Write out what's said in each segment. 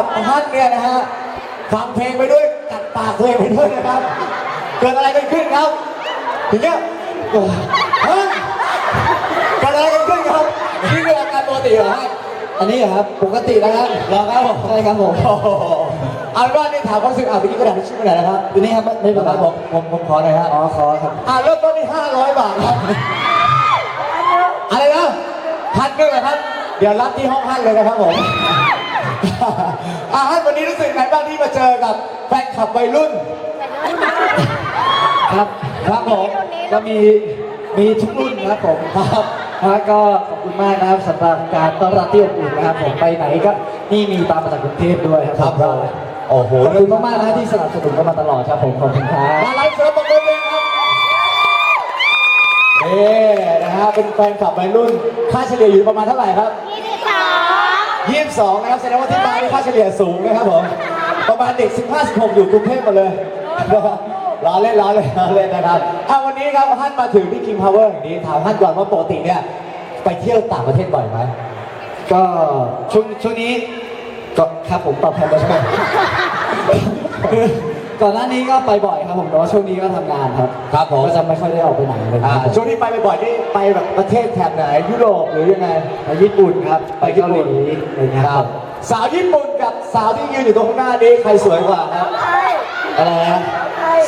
กับฮั่นเนี่ยนะฮะฟังเพลงไปด้วยกัดปากตัวเองไปด้วยนะครับ เกิดอะไรกันขึ้นครับทีเนี้ยโอ้ฮะเกิดอะไรกันขึ้นครับนี่คืออาการปกติเหรอฮะอันนี้เหรอครับปกตินะครับเหรอครับผมใช่ครับผมโอ้โหเอาเป็นว่านี่ถามความรู้สึกอะเมื่อกี้กระดาษทิชชู่ไปไหนนะครับอันนี้ครับไม่ไม่เป็นไรครับผมผมผมขอหน่อยฮะอ๋อขอครับอ่าเริ่มต้นที่500บาทครับอะไรนะพันหนึ่งเหรอครับเดี๋ยวรับที่ห้องฮั่นเลยนะครับผม อาฮั่นวันนี้รู้สึกไงบ้างที่มาเจอกับแฟนคลับวัยรุ่น ครับครับผมก็มีมีทุกรุ่นนะครับผมครับแล้วก็ขอบคุณมากนะครับสำหรับการต้อนรับที่อบอุ่นนะครับผมไปไหนก็นี่มีตามมาจากกรุงเทพด้วยครับครับก็โอ้โหขอบคุณมากๆนะที่สนับสนุนกันมาตลอดครับผมขอบคุณครับ มาไลฟ์เซิร์ฟบอกเลยครับเอ๊นะฮะเป็นแฟนคลับวัยรุ่น ค่าเฉลี่ยอยู่ประมาณเท่าไหร่ครับ 22 นะครับแสดงว่าที่บ้านนี่ค่าเฉลี่ยสูงนะครับผม ประมาณเด็ก 15 16 อยู่กรุงเทพหมดเลยนะครับล้อเล่นล้อเล่นล้อเล่นนะครับอะวันนี้ครับท่านมาถึงที่คิงพาวเวอร์แห่งนี้ถามท่านก่อนว่าปกติเนี่ยไปเที่ยวต่างประเทศบ่อยไหมก็ช่วงช่วงนี้ก็ครับผมตอบแทนไปใช่ไหม ก่อนหน้านี้ก็ไปบ่อยครับผมแต่ว่าช่วงนี้ก็ทำงานครับครับผม ก็จะไม่ค่อยได้ออกไปไหนเลยคอ่ารับช่วงที่ไปบ่อยๆนี่ไปแบบประเทศแถบไหนยุโรปหรือยังไง ไปญี่ปุ่นครับไปเกาหลีอะไรเงี้ยครับสาวญี่ปุ่นกับสาวที่ยืนอยู่ตรงข้างหน้านี้ใครสวยกว่าครับอะไรนะ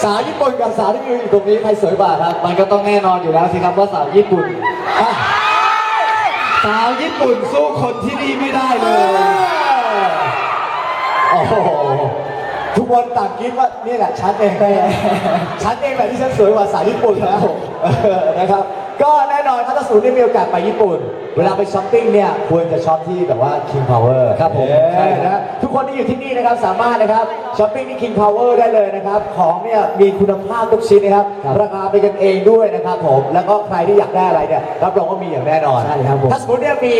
สาวญี่ปุ่นกับสาวที่ยืนอยู่ตรงนี้ใครสวยกว่าครับมันก็ต้องแน่นอนอยู่แล้วสิครับว่าสาวญี่ปุ่นอะสาวญี่ปุ่นสู้คนที่นี่ไม่ได้เลย โอ้โห ทุกคนต่างคิดว่านี่แหละฉันเองฉันเองแหละที่ฉันสวยกว่าสาวญี่ปุ่นนะเออนะครับ ก็แน่นอนครับถ้าสูนได้มีโอกาสไปญี่ปุ่น เวลาไปช้อปปิ้งเนี่ยควรจะช้อปที่แบบว่า King Power ครับผมเออใช่ครับนะทุกคนที่อยู่ที่นี่นะครับสามารถนะครับช้อปปิ้งที่ King Power ได้เลยนะครับ ของเนี่ยมีคุณภาพทุกชิ้นนะครับ ราคาเป็นกันเองด้วยนะครับผมแล้วก็ใครที่อยากได้อะไรเนี่ยรับรองว่ามีอย่างแน่นอนใช่ครับผมถ้าสมมติเนี่ยมี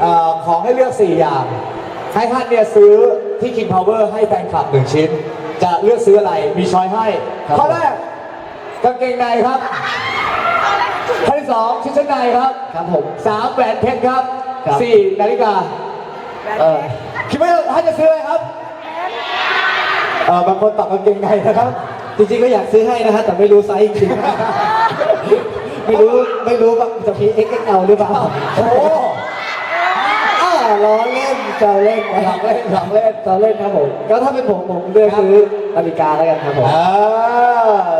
เอ่อของให้เลือก 4 อย่างให้ท่านเนี่ยซื้อ ที่ King Power ให้แฟนคลับหนึ่งชิ้น จะเลือกซื้ออะไรมีช้อยให้ครับข้อแรกกางเกงในครับข้อที่สองชุดชั้นในครับครับผมสามแหวนเพชรครับครับสี่นาฬิกาเออคิดว่าท่านจะซื้ออะไรครับเออบางคนตอบกางเกงในนะครับ จริงๆก็อยากซื้อให้นะฮะแต่ไม่รู้ไซส์จริงๆไม่รู้ไม่รู้ว่าจะมี XXL หรือเปล่าโอ้โหอ่าล้อเล่น จะเล่นหลังเล่นหลังเล่นจะเล่นครับผมก็ถ้าเป็นผมผมเลือกซื้อนาฬิกาแล้วกันครับผม อ่า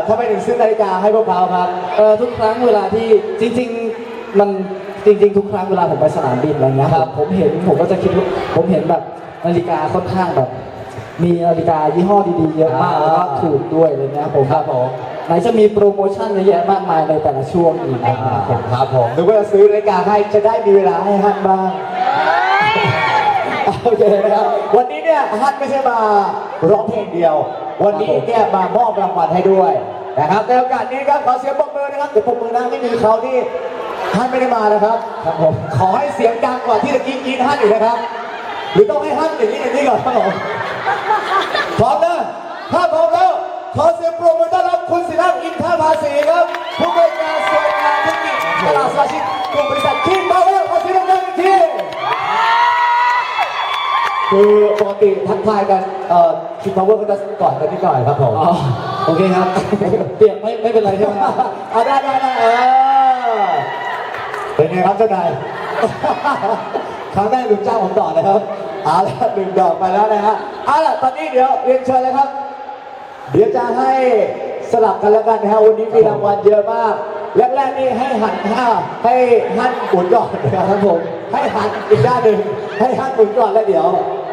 ถ้าไม่ถึงซื้อนาฬิกาให้พวกเขาครับ เออทุกครั้งเวลาที่จริง ๆ มันจริง ๆ ทุกครั้งเวลาผมไปสนามบินอะไรเงี้ยครับผมเห็นผมก็จะคิดว่าผมเห็นแบบนาฬิกาค่อนข้างแบบ มีนาฬิกายี่ห้อดีๆเยอะมากแล้วก็ถูกด้วยอะไรเงี้ยผมครับผมไหนจะมีโปรโมชั่นเยอะแยะมากมายในแต่ละช่วงอีกนะครับผมครับผมนึกว่าจะซื้อนาฬิกาให้จะได้มีเวลาให้ฮันบ้าง โอเคนะครับ วันนี้เนี่ยฮันไม่ใช่มาร้องเพลงเดียว วันนี้เนี่ยมามอบรางวัลให้ด้วยนะครับในโอกาสนี้ครับขอเสียงปรบมือนะครับเดี๋ยวปรบมือนะไม่มีเขาที่ฮันไม่ได้มานะครับครับผมขอให้เสียงดังกว่าที่ตะกี้กรีดฮันอยู่นะครับ หรือต้องให้ฮันอย่างนี้อย่างนี้ก่อนครับผมพร้อมนะถ้าพร้อมแล้วขอเสียงปรบมือต้อนรับคุณศิลป์อินทภาษีครับผู้บริการส่วนงานเทคนิคตลาดสมาชิกกลุ่มบริษัทคิงพาวเวอร์ขอเสียงดังๆอีกที คือปกติทักทายกันเอ่อคิงพาวเวอร์ก็จะก่อนกันนิดหน่อยครับผมอ๋อโอเคครับ เปียกไม่ไม่เป็นไรใช่ไหมครับเอาได้ได้ได้เออเป็นไงครับเจ้านาย ครั้งแรกลืมจ้างผมต่อนะครับเอาละลืมดอกไปแล้วนะฮะเอาล่ะตอนนี้เดี๋ยวเรียนเชิญเลยครับ เดี๋ยวจะให้สลับกันแล้วกันนะฮะวันนี้มีรางวัลเยอะมากแรกๆนี่ให้หันห้าให้หันหมุนก่อนนะครับผมให้หันอีกด้านหนึ่งให้หันหมุนก่อนแล้วเดี๋ยว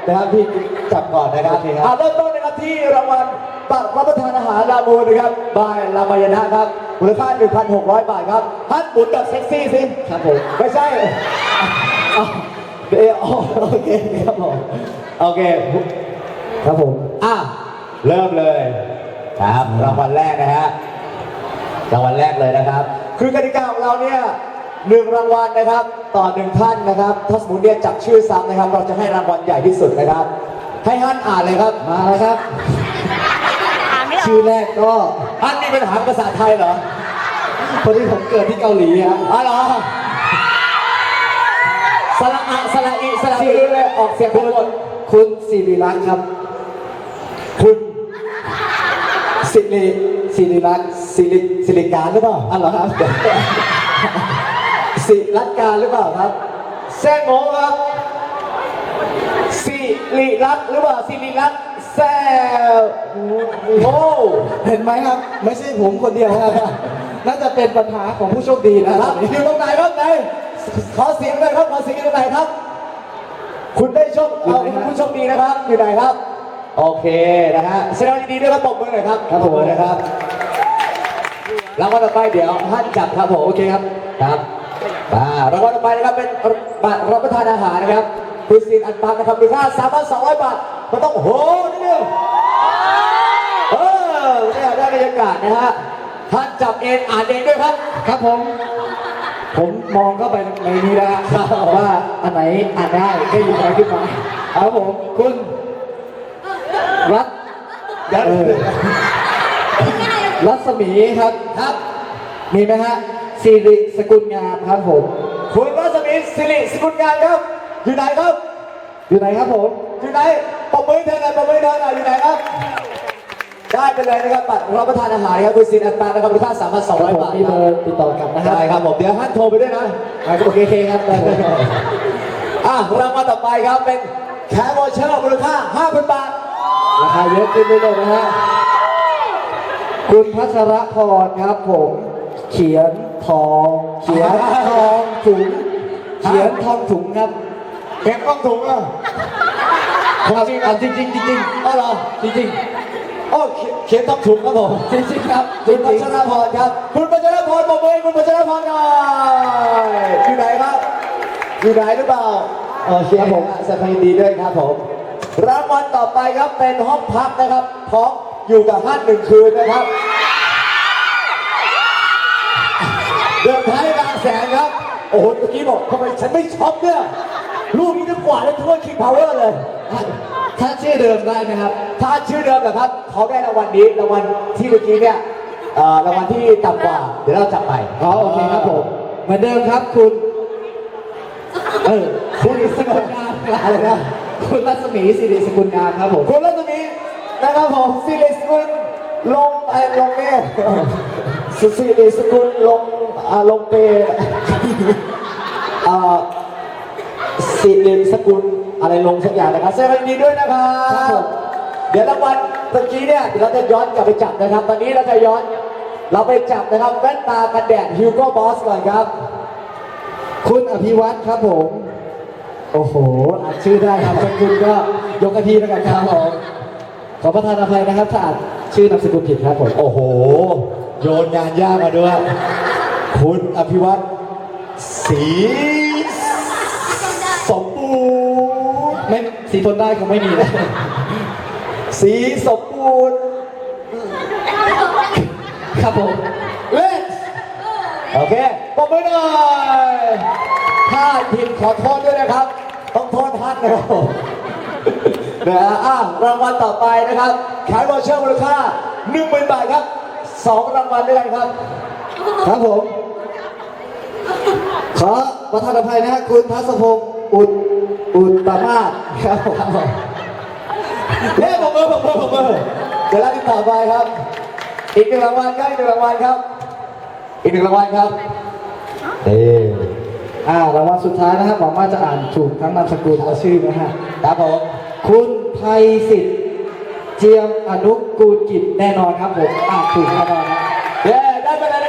นะครับพี่จับก่อนนะครับอะเริ่มต้นนะครับที่รางวัลบัตรรับประทานอาหารรามูนะครับบายรามายนะครับมูลค่า 1,600 บาทครับหันหมุนแบบเซ็กซี่สิครับผมไม่ใช่เอาเดี๋ยวโอเคครับผมโอเคครับผมอะเริ่มเลยครับรางวัลแรกนะฮะรางวัลแรกเลยนะครับ คือกติกาของเราเนี่ย หนึ่งรางวัลนะครับ ต่อหนึ่งท่านนะครับถ้าสมมติเนี่ยจับชื่อซ้ำนะครับ เราจะให้รางวัลใหญ่ที่สุดนะครับ ให้ฮั่นอ่านเลยครับมาแล้วครับ อ่านไม่ออกชื่อแรกก็ฮั่นมีปัญหาภาษาไทยเหรอพอดีผมเกิดที่เกาหลีครับอ๋อเหรอสระอะสระอีสระอีเลยออกเสียงเป็นคนคุณสิริรักษ์ครับ คุณสิริสิริรักษ์สิริสิริการหรือเปล่าอ๋อเหรอครับ สิรัตการหรือเปล่าครับ แซงโงครับสิริรัตน์หรือเปล่าสิริรัตน์แซงโงเห็นไหมครับ ไม่ใช่ผมคนเดียวครับ น่าจะเป็นปัญหาของผู้โชคดีนะคครัรับบอยู่ตรงไหนครับไหนขอเสียงเลยครับขอเสียงอยู่ตรงไหนครับ คุณได้โชคเอาคุณผู้โชคดีนะครับ อยู่ไหนครับ โอเคนะฮะแสดงความยินดีด้วยครับปรบมือหน่อยครับครับปผมมือหน่อยครับรางวัลต่อไปเดี๋ยวท่านจับครับผมโอเคครับครับ อ่ารางวัลต่อไปนะครับเป็นบัตรรับประทานอาหารนะครับคุณสินอันปังนะครับมูลค่า3,200บาทมันต้องโหนิดนึงเออเนี่ยได้บรรยากาศนะฮะท่านจับเองอ่านเองด้วยครับ ครับผม ผมมองเข้าไปในนี้แล้วครับว่าอันไหนอ่านได้ก็หยิบอะไรขึ้นมาครับผมคุณรัตยัดเออรัศมีครับครับ มีไหมฮะสิริสกุลงามครับผม คุณรัศมีสิริสกุลงานครับ อยู่ไหนครับ อยู่ไหนครับผม อยู่ไหนปมมือเธอหน่อยปมมือเธอหน่อยอยู่ไหนครับ ได้ไปเลยนะครับบัตรรับประทานอาหารครับคุณสินอันตานะครับมูลค่าครับผม3,200บาทมีเบอร์ติดต่อกลับนะครัได้ครับผมเดี๋ยวท่านโทรไปด้วยนะอะโอเคโอเคครับได้เลยอะรางวัลต่อไปครับเป็นแคร์วอเชอร์มูลค่า5,000บาทราคาเยอะขึ้นเรื่อยๆนะฮะคุณพัชรพรครับผม เขียนทองเขียนทองถุงเขียนทองถุงครับเก็บกล้องถุงอะจริงจริงจริงจริงจริงอ๋อเหรอจริงจริงอ๋อเขียนเขียนต้องถุงครับผมจริงจริงครับจคุริณงพัจริงชรพรครับ คุณพัชรพรบอกมือให้คุณพัชรพรหน่อยอยู่ไหนครับอยู่ไหนหรือเปล่าโอเคครับผมแสดงความยินดีด้วยครับผมรางวัลต่อไปครับเป็นห้องพักนะครับพร้อมอยู่กับท่านหนึ่งคืนนะครับ เดินท้ายบาง แสนครับ โอ้โหเมื่อกี้บอกทำไมฉันไม่ช็อปเนี่ยรูปนี้จะกว่าได้ทั่วคิงพาวเวอร์เลย ถ้าชื่อเดิมได้ไหมครับ ถ้าชื่อเดิมนะครับ เขาได้รางวัลนี้รางวัลที่เมื่อกี้เนี่ยเอ่อรางวัลที่ต่ำกว่า เดี๋ยวเราจับไปอ๋อโอเคครับผม เหมือนเดิมครับคุณ เออสิริสกุลงามครับอะไรนะคุณรัศมีสิริสกุลงามครับผม คุณรัตมีนะครับผมสิริสกุลลงไอ้ลงเนี่ยสิริสกุลลง อ่าลงเปอ่าสิรินสกุลอะไรลงสักอย่างนะครับแสดงความยินดีด้วยนะครับ เดี๋ยวรางวัลเมื่อกี้เนี่ยเราจะย้อนกลับไปจับนะครับ ตอนนี้เราจะย้อนเราไปจับนะครับแว่นตากันแดดฮิวโก้บอสก่อนครับ คุณอภิวัตรครับผม โอ้โหอ่านชื่อได้ครับคุณก็ยกกระทีแล้วกันครับผมขอประทานอภัยนะครับถ้าอ่านชื่อนามสกุลผิดครับผม โอ้โห โยนงานยากมาด้วย คุณอภิวัตรศรีสมบูรณ์ไม่สีทนได้คงไม่มีนะศรีสมบูรณ์ครับผมเล่นโอเคปรบมือหน่อยถ้าผิดขอโทษด้วยนะครับ ต้องโทษท่านนะครับผมนะฮะอะรางวัลต่อไปนะครับ ขายบอลเชอร์มูลค่า10,000 บาทครับสองรางวัลด้วยกันครับ ครับผม ขอประทานอภัยนะฮะคุณทัศพงศ์อุดอุตตมาศครับผมเฮ้ผมเบอร์ผมเบอร์ผมเบอร์เดี๋ยวเราติดต่อไปครับ อีกหนึ่งรางวัลครับอีกหนึ่งรางวัลครับ อีกหนึ่งรางวัลครับเอออ่ารางวัลสุดท้ายนะครับหวังว่าจะอ่านถูกทั้งนามสกุลและชื่อนะฮะครับผมคุณไพสิทธิ์เจียมอนุกูลกิจแน่นอนครับผมอ่านถูกแน่นอนนะเย้ได้ไปแล้ว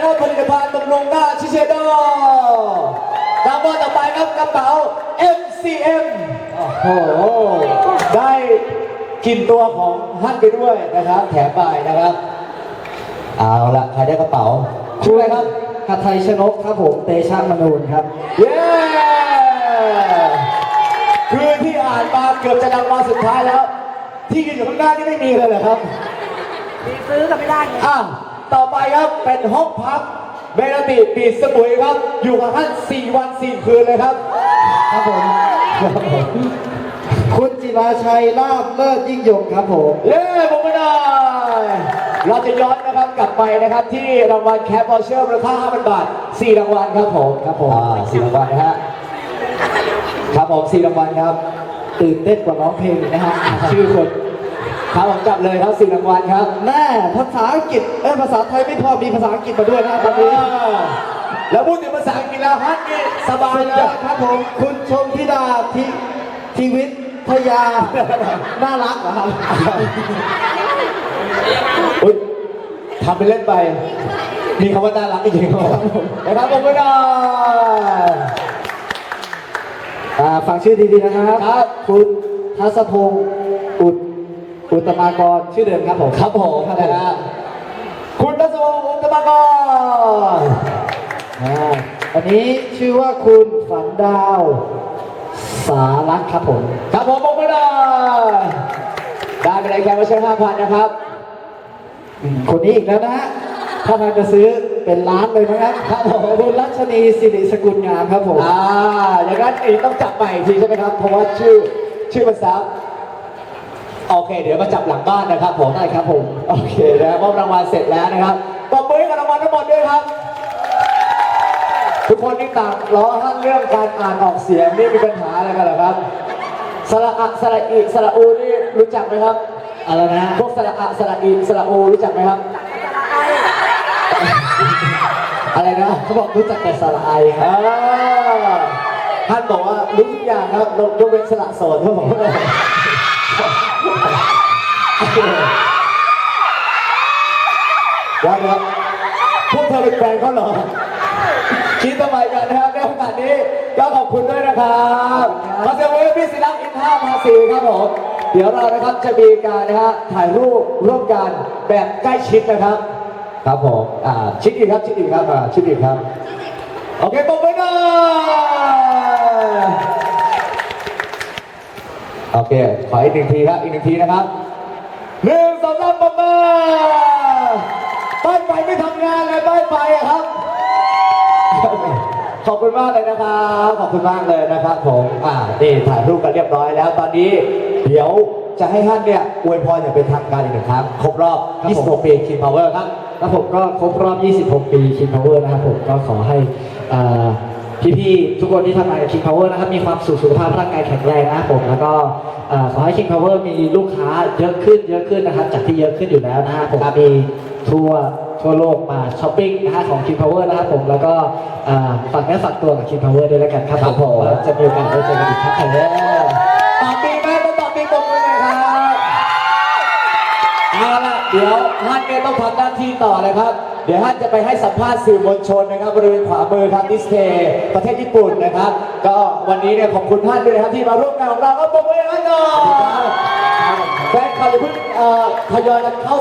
นะครับผลิตภัณฑ์บำรุงหน้าชิเชโดรางวัลต่อไปครับกระเป๋า MCM โอ้โห ได้กินตัวของท่านไปด้วยนะครับ แถมไปนะครับ เอาละใครได้กระเป๋าชื่ออะไรครับหัทไทยชนกครับผมเตชะมนูนครับ เย้คือที่อ่านมาเกือบจะดังมาสุดท้ายแล้ว ที่ยืนอยู่ข้างหน้านี่ไม่มีเลยเหรอครับ มีซื้อกันไม่ได้ไงอะ ต่อไปครับเป็นห้องพักเบลติปีสมุยครับ อยู่กับท่าน 4 วัน 4 คืนเลยครับครับผมคุณจิราชัยลาบเลิศยิ่งยงครับผมเย้ผมไม่ได้เราจะย้อนนะครับกลับไปนะครับที่รางวัลแคปบอลเชอร์มูลค่า5,000 บาท 4 รางวัลครับผมครับผมอ่า4รางวัลนะฮะครับผม4รางวัลครับ ตื่นเต้นกว่าร้องเพลงอีกนะฮะชื่อคน ครับผมจับเลยครับสี่รางวัลครับแม่ภาษาอังกฤษเอ้ยภาษาไทยไม่พอมีภาษาอังกฤษมาด้วยนะตอนนี้แล้วพูดถึงภาษาอังกฤษแล้วฮัทนี่สบายสุดเลยยอดครับผมคุณชมธิดาทิทีวิทพยาน่ารักเหรอครับอุ๊ยทำไปเล่นไป มีคำว่าน่ารักจริงๆครับผมนะครับผมก็ได้อ่าฟังชื่อดีๆนะครับครับคุณทัศพงศ์อุด อุตมากรชื่อเดิมครับผมครับผมครับนะฮะคุณทัศวงศ์อุตมากรอ่าอันนี้ชื่อว่าคุณฝันดาว สารักครับผม ครับผมผมก็ได้ได้ไปเลยแค่ว่าใช้ห้าพันนะครับอืมคนนี้อีกแล้วนะฮะถ้าทางจะซื้อเป็นล้านเลยนะครับครับผมคุณรัชนีสิริสกุลงามครับผม อ่าอย่างนั้นอีกต้องจับใหม่อีกทีใช่ไหมครับ เพราะว่าชื่อชื่อมันซ้ำ โอเค เดี๋ยวมาจับหลังบ้านนะครับผมได้ครับผมโอเคนะมอบรางวัลเสร็จแล้วนะครับปรบมือให้กับรางวัลทั้งหมดด้วยครับ ทุกคนนี่ต่างล้อท่านเรื่องการอ่านออกเสียงนี่มีปัญหาอะไรกันเหรอครับสระอะสระอีสระอูนี่รู้จักไหมครับอะไรนะฮะพวกสระอะสระอีสระอูรู้จักไหมครับ อะไรนะเขาบอกรู้จักแต่สระไอคอ่รับาท่านบอกว่ารู้ทุกอย่างครับยกเว้นสละโสดครับผม ว่าครับพวกเธอเป็นแฟนเขาเหรอคิดทำไมกันนะครับในโอกาสนี้ก็ขอบคุณด้วยนะครับขอเสียงปรบมือพี่ศิลักษ์อินท่าภาษีครับผมเดี๋ยวเรานะครับจะมีการนะฮะถ่ายรูปร่วมกันแบบใกล้ชิดนะครับ ครับผมอ่าชิดอีกครับชิดอีกครับอ่าชิดอีกครับโอเคปรบมือหน่อย โอเค ขออีกหนึ่งทีครับ อีกหนึ่งทีนะครับหนึ่งสองสามปรบมือป้ายไฟไม่ทำงานเลยป้ายไฟอะครับ ขอบคุณมากเลยนะครับ ขอบคุณมากเลยนะครับผม อ่า นี่ถ่ายรูปกันเรียบร้อยแล้ว ตอนนี้ เดี๋ยวจะให้ท่านเนี่ยอวยพรอย่างเป็นทางการอีกหนึ่งครั้ง ครบรอบ 26 ปี King Power ครับ แล้วผมก็ครบรอบ 26 ปี King Power นะครับผม ก็ขอให้อ่า พี่ๆทุกคนที่ทำงานกับ King Power นะครับมีความสุขสุขภาพร่างกายแข็งแรงนะครับผมแล้วก็อ่าขอให้ King Power มีลูกค้าเยอะขึ้นเยอะขึ้นนะครับจากที่เยอะขึ้นอยู่แล้วนะฮะผมมีทั่วทั่วโลกมาช้อปปิ้งนะฮะของ King Power นะครับผมแล้วก็อ่าฝากเนื้อฝากตัวกับ King Power ด้วยแล้วกันครับครับผม ว่าจะมีโอกาสได้เจอกันอีกครับเอ เอาละเดี๋ยวท่านเนี่ยต้องทำหน้าที่ต่อเลยครับ เดี๋ยวท่านจะไปให้สัมภาษณ์สื่อมวลชนนะครับบริเวณขวามือครับดิสเพย์ประเทศญี่ปุ่นนะครับ ก็วันนี้เนี่ยขอบคุณท่านด้วยนะครับที่มาร่วมงานของเราก็ปรบมือให้ท่านหน่อยแฟนคลับอย่าเพิ่งเอ่อทยอยกันเข้า